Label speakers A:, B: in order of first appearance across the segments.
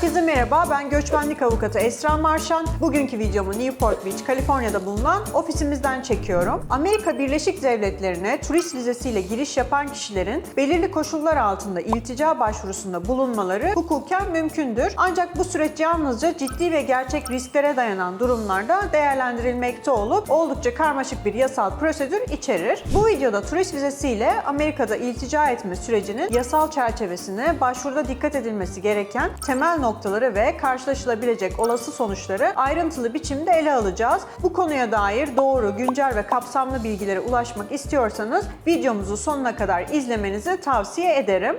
A: Herkese merhaba, ben göçmenlik avukatı Esra Marşan. Bugünkü videomu Newport Beach, Kaliforniya'da bulunan ofisimizden çekiyorum. Amerika Birleşik Devletleri'ne turist vizesiyle giriş yapan kişilerin belirli koşullar altında iltica başvurusunda bulunmaları hukuken mümkündür. Ancak bu süreç yalnızca ciddi ve gerçek risklere dayanan durumlarda değerlendirilmekte olup oldukça karmaşık bir yasal prosedür içerir. Bu videoda turist vizesiyle Amerika'da iltica etme sürecinin yasal çerçevesine başvuruda dikkat edilmesi gereken temel noktaları ve karşılaşılabilecek olası sonuçları ayrıntılı biçimde ele alacağız. Bu konuya dair doğru, güncel ve kapsamlı bilgilere ulaşmak istiyorsanız videomuzu sonuna kadar izlemenizi tavsiye ederim.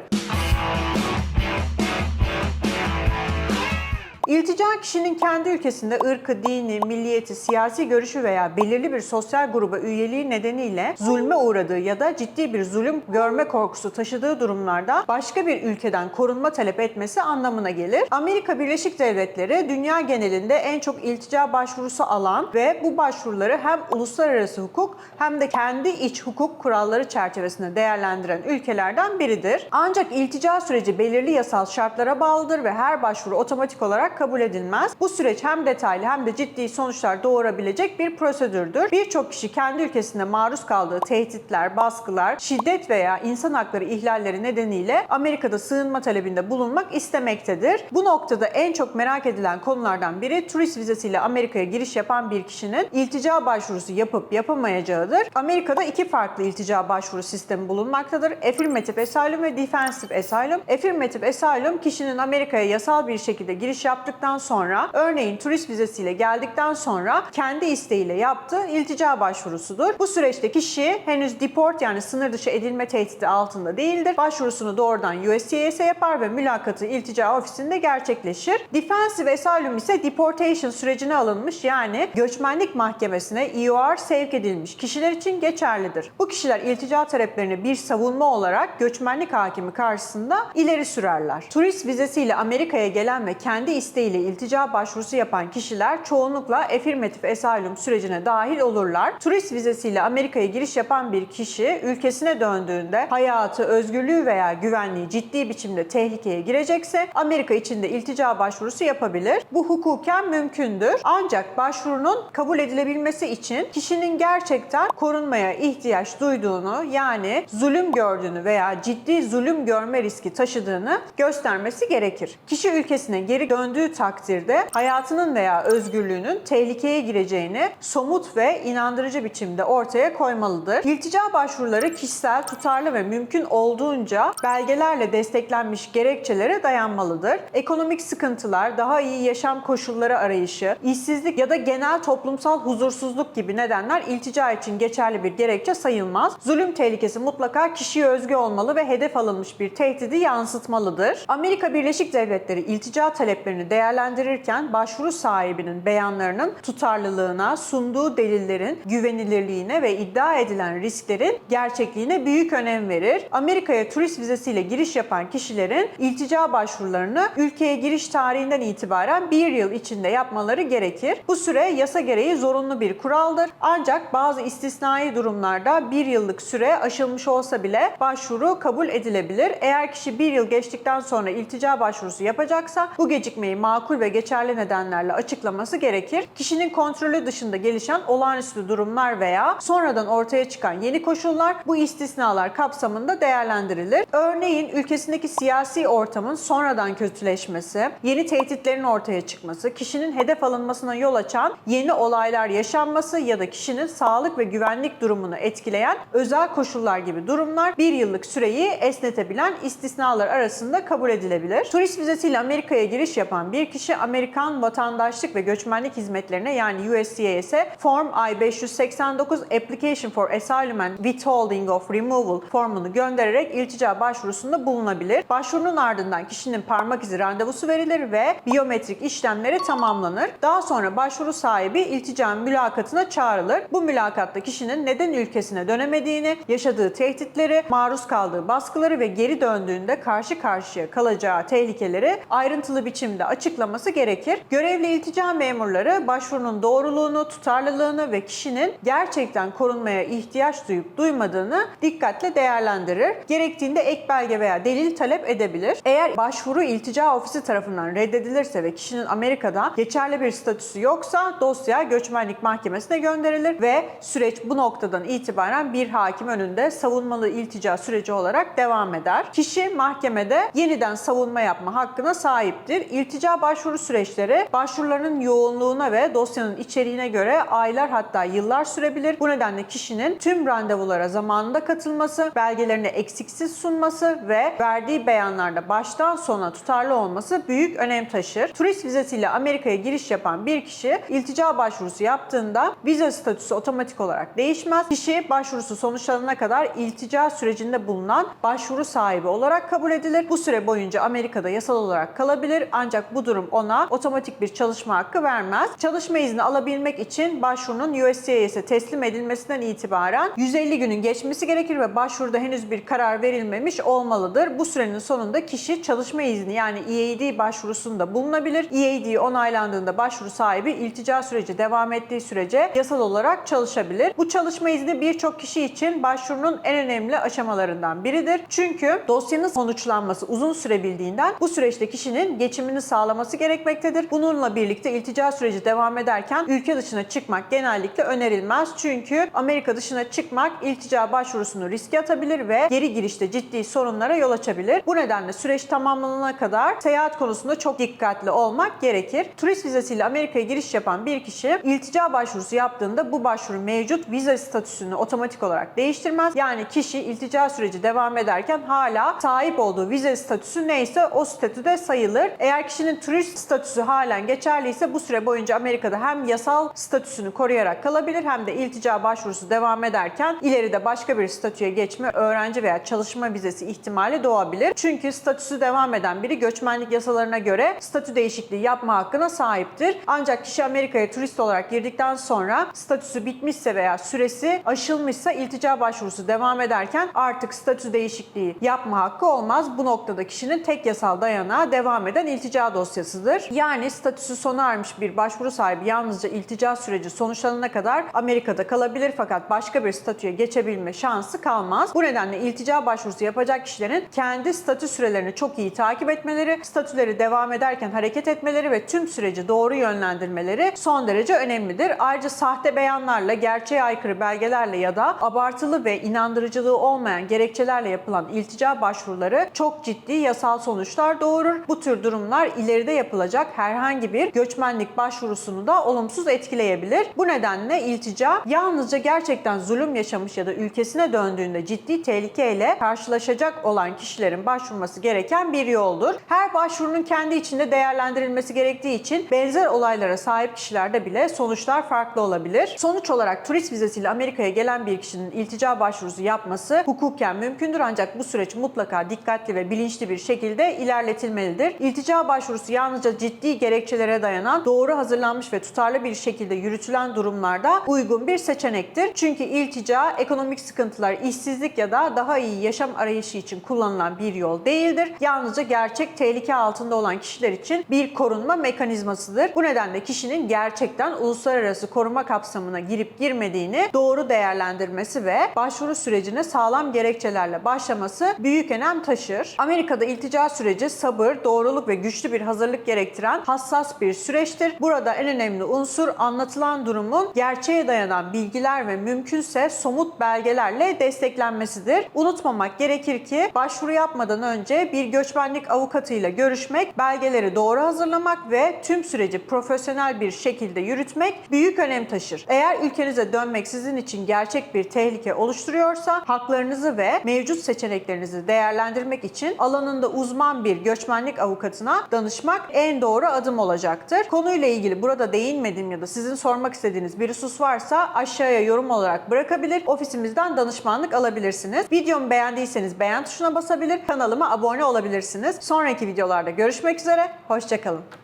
A: İltica kişinin kendi ülkesinde ırkı, dini, milliyeti, siyasi görüşü veya belirli bir sosyal gruba üyeliği nedeniyle zulme uğradığı ya da ciddi bir zulüm görme korkusu taşıdığı durumlarda başka bir ülkeden korunma talep etmesi anlamına gelir. Amerika Birleşik Devletleri dünya genelinde en çok iltica başvurusu alan ve bu başvuruları hem uluslararası hukuk hem de kendi iç hukuk kuralları çerçevesinde değerlendiren ülkelerden biridir. Ancak iltica süreci belirli yasal şartlara bağlıdır ve her başvuru otomatik olarak kabul edilmez. Bu süreç hem detaylı hem de ciddi sonuçlar doğurabilecek bir prosedürdür. Birçok kişi kendi ülkesinde maruz kaldığı tehditler, baskılar, şiddet veya insan hakları ihlalleri nedeniyle Amerika'da sığınma talebinde bulunmak istemektedir. Bu noktada en çok merak edilen konulardan biri turist vizesiyle Amerika'ya giriş yapan bir kişinin iltica başvurusu yapıp yapamayacağıdır. Amerika'da iki farklı iltica başvuru sistemi bulunmaktadır. Affirmative Asylum ve Defensive Asylum. Affirmative Asylum kişinin Amerika'ya yasal bir şekilde giriş yaptıktan sonra örneğin turist vizesiyle geldikten sonra kendi isteğiyle yaptığı iltica başvurusudur. Bu süreçte kişi henüz deport yani sınır dışı edilme tehdidi altında değildir. Başvurusunu doğrudan USCIS'e yapar ve mülakatı iltica ofisinde gerçekleşir. Defensive Asylum ise deportation sürecine alınmış yani göçmenlik mahkemesine EOR sevk edilmiş kişiler için geçerlidir. Bu kişiler iltica taleplerini bir savunma olarak göçmenlik hakimi karşısında ileri sürerler. Turist vizesiyle Amerika'ya gelen ve kendi isteğiyle iltica başvurusu yapan kişiler çoğunlukla affirmative asylum sürecine dahil olurlar. Turist vizesiyle Amerika'ya giriş yapan bir kişi ülkesine döndüğünde hayatı, özgürlüğü veya güvenliği ciddi biçimde tehlikeye girecekse Amerika içinde iltica başvurusu yapabilir. Bu hukuken mümkündür. Ancak başvurunun kabul edilebilmesi için kişinin gerçekten korunmaya ihtiyaç duyduğunu yani zulüm gördüğünü veya ciddi zulüm görme riski taşıdığını göstermesi gerekir. Kişi ülkesine geri döndüğü takdirde hayatının veya özgürlüğünün tehlikeye gireceğini somut ve inandırıcı biçimde ortaya koymalıdır. İltica başvuruları kişisel, tutarlı ve mümkün olduğunca belgelerle desteklenmiş gerekçelere dayanmalıdır. Ekonomik sıkıntılar, daha iyi yaşam koşulları arayışı, işsizlik ya da genel toplumsal huzursuzluk gibi nedenler iltica için geçerli bir gerekçe sayılmaz. Zulüm tehlikesi mutlaka kişiye özgü olmalı ve hedef alınmış bir tehdidi yansıtmalıdır. Amerika Birleşik Devletleri iltica taleplerini değerlendirirken başvuru sahibinin beyanlarının tutarlılığına, sunduğu delillerin güvenilirliğine ve iddia edilen risklerin gerçekliğine büyük önem verir. Amerika'ya turist vizesiyle giriş yapan kişilerin iltica başvurularını ülkeye giriş tarihinden itibaren bir yıl içinde yapmaları gerekir. Bu süre yasa gereği zorunlu bir kuraldır. Ancak bazı istisnai durumlarda bir yıllık süre aşılmış olsa bile başvuru kabul edilebilir. Eğer kişi bir yıl geçtikten sonra iltica başvurusu yapacaksa bu gecikmeyi makul ve geçerli nedenlerle açıklaması gerekir. Kişinin kontrolü dışında gelişen olağanüstü durumlar veya sonradan ortaya çıkan yeni koşullar bu istisnalar kapsamında değerlendirilir. Örneğin ülkesindeki siyasi ortamın sonradan kötüleşmesi, yeni tehditlerin ortaya çıkması, kişinin hedef alınmasına yol açan yeni olaylar yaşanması ya da kişinin sağlık ve güvenlik durumunu etkileyen özel koşullar gibi durumlar bir yıllık süreyi esnetebilen istisnalar arasında kabul edilebilir. Turist vizesiyle Amerika'ya giriş yapan bir kişi Amerikan vatandaşlık ve göçmenlik hizmetlerine yani USCIS'e Form I-589 Application for Asylum and Withholding of Removal formunu göndererek iltica başvurusunda bulunabilir. Başvurunun ardından kişinin parmak izi randevusu verilir ve biyometrik işlemleri tamamlanır. Daha sonra başvuru sahibi iltica mülakatına çağrılır. Bu mülakatta kişinin neden ülkesine dönemediğini, yaşadığı tehditleri, maruz kaldığı baskıları ve geri döndüğünde karşı karşıya kalacağı tehlikeleri ayrıntılı biçimde açıklanır açıklaması gerekir. Görevli iltica memurları başvurunun doğruluğunu, tutarlılığını ve kişinin gerçekten korunmaya ihtiyaç duyup duymadığını dikkatle değerlendirir. Gerektiğinde ek belge veya delil talep edebilir. Eğer başvuru iltica ofisi tarafından reddedilirse ve kişinin Amerika'da geçerli bir statüsü yoksa dosya göçmenlik mahkemesine gönderilir ve süreç bu noktadan itibaren bir hakim önünde savunmalı iltica süreci olarak devam eder. Kişi mahkemede yeniden savunma yapma hakkına sahiptir. İltica başvuru süreçleri başvuruların yoğunluğuna ve dosyanın içeriğine göre aylar hatta yıllar sürebilir. Bu nedenle kişinin tüm randevulara zamanında katılması, belgelerini eksiksiz sunması ve verdiği beyanlarda baştan sona tutarlı olması büyük önem taşır. Turist vizesiyle Amerika'ya giriş yapan bir kişi iltica başvurusu yaptığında vize statüsü otomatik olarak değişmez. Kişi başvurusu sonuçlanana kadar iltica sürecinde bulunan başvuru sahibi olarak kabul edilir. Bu süre boyunca Amerika'da yasal olarak kalabilir ancak bu durum ona otomatik bir çalışma hakkı vermez. Çalışma izni alabilmek için başvurunun USCIS'e teslim edilmesinden itibaren 150 günün geçmesi gerekir ve başvuruda henüz bir karar verilmemiş olmalıdır. Bu sürenin sonunda kişi çalışma izni yani EAD başvurusunda bulunabilir. EAD onaylandığında başvuru sahibi iltica süreci devam ettiği sürece yasal olarak çalışabilir. Bu çalışma izni birçok kişi için başvurunun en önemli aşamalarından biridir. Çünkü dosyanın sonuçlanması uzun sürebildiğinden bu süreçte kişinin geçimini sağlaması gerekmektedir. Bununla birlikte iltica süreci devam ederken ülke dışına çıkmak genellikle önerilmez. Çünkü Amerika dışına çıkmak iltica başvurusunu riske atabilir ve geri girişte ciddi sorunlara yol açabilir. Bu nedenle süreç tamamlanana kadar seyahat konusunda çok dikkatli olmak gerekir. Turist vizesiyle Amerika'ya giriş yapan bir kişi iltica başvurusu yaptığında bu başvuru mevcut vize statüsünü otomatik olarak değiştirmez. Yani kişi iltica süreci devam ederken hala sahip olduğu vize statüsü neyse o statüde sayılır. Eğer kişinin turist statüsü halen geçerliyse bu süre boyunca Amerika'da hem yasal statüsünü koruyarak kalabilir hem de iltica başvurusu devam ederken ileride başka bir statüye geçme, öğrenci veya çalışma vizesi ihtimali doğabilir. Çünkü statüsü devam eden biri göçmenlik yasalarına göre statü değişikliği yapma hakkına sahiptir. Ancak kişi Amerika'ya turist olarak girdikten sonra statüsü bitmişse veya süresi aşılmışsa iltica başvurusu devam ederken artık statü değişikliği yapma hakkı olmaz. Bu noktada kişinin tek yasal dayanağı devam eden iltica dosyasıdır. Yani statüsü sona ermiş bir başvuru sahibi yalnızca iltica süreci sonuçlanana kadar Amerika'da kalabilir fakat başka bir statüye geçebilme şansı kalmaz. Bu nedenle iltica başvurusu yapacak kişilerin kendi statü sürelerini çok iyi takip etmeleri, statüleri devam ederken hareket etmeleri ve tüm süreci doğru yönlendirmeleri son derece önemlidir. Ayrıca sahte beyanlarla, gerçeğe aykırı belgelerle ya da abartılı ve inandırıcılığı olmayan gerekçelerle yapılan iltica başvuruları çok ciddi yasal sonuçlar doğurur. Bu tür durumlar ileride yapılacak herhangi bir göçmenlik başvurusunu da olumsuz etkileyebilir. Bu nedenle iltica yalnızca gerçekten zulüm yaşamış ya da ülkesine döndüğünde ciddi tehlikeyle karşılaşacak olan kişilerin başvurması gereken bir yoldur. Her başvurunun kendi içinde değerlendirilmesi gerektiği için benzer olaylara sahip kişilerde bile sonuçlar farklı olabilir. Sonuç olarak turist vizesiyle Amerika'ya gelen bir kişinin iltica başvurusu yapması hukuken mümkündür ancak bu süreç mutlaka dikkatli ve bilinçli bir şekilde ilerletilmelidir. İltica başvurusu yalnızca ciddi gerekçelere dayanan, doğru hazırlanmış ve tutarlı bir şekilde yürütülen durumlarda uygun bir seçenektir. Çünkü iltica ekonomik sıkıntılar, işsizlik ya da daha iyi yaşam arayışı için kullanılan bir yol değildir. Yalnızca gerçek tehlike altında olan kişiler için bir korunma mekanizmasıdır. Bu nedenle kişinin gerçekten uluslararası koruma kapsamına girip girmediğini doğru değerlendirmesi ve başvuru sürecine sağlam gerekçelerle başlaması büyük önem taşır. Amerika'da iltica süreci sabır, doğruluk ve güçlü bir hazırlık gerektiren hassas bir süreçtir. Burada en önemli unsur anlatılan durumun gerçeğe dayanan bilgiler ve mümkünse somut belgelerle desteklenmesidir. Unutmamak gerekir ki başvuru yapmadan önce bir göçmenlik avukatıyla görüşmek, belgeleri doğru hazırlamak ve tüm süreci profesyonel bir şekilde yürütmek büyük önem taşır. Eğer ülkenize dönmek sizin için gerçek bir tehlike oluşturuyorsa haklarınızı ve mevcut seçeneklerinizi değerlendirmek için alanında uzman bir göçmenlik avukatına danışmak en doğru adım olacaktır. Konuyla ilgili burada değinmediğim ya da sizin sormak istediğiniz bir husus varsa aşağıya yorum olarak bırakabilir. Ofisimizden danışmanlık alabilirsiniz. Videomu beğendiyseniz beğen tuşuna basabilir, kanalıma abone olabilirsiniz. Sonraki videolarda görüşmek üzere, hoşçakalın.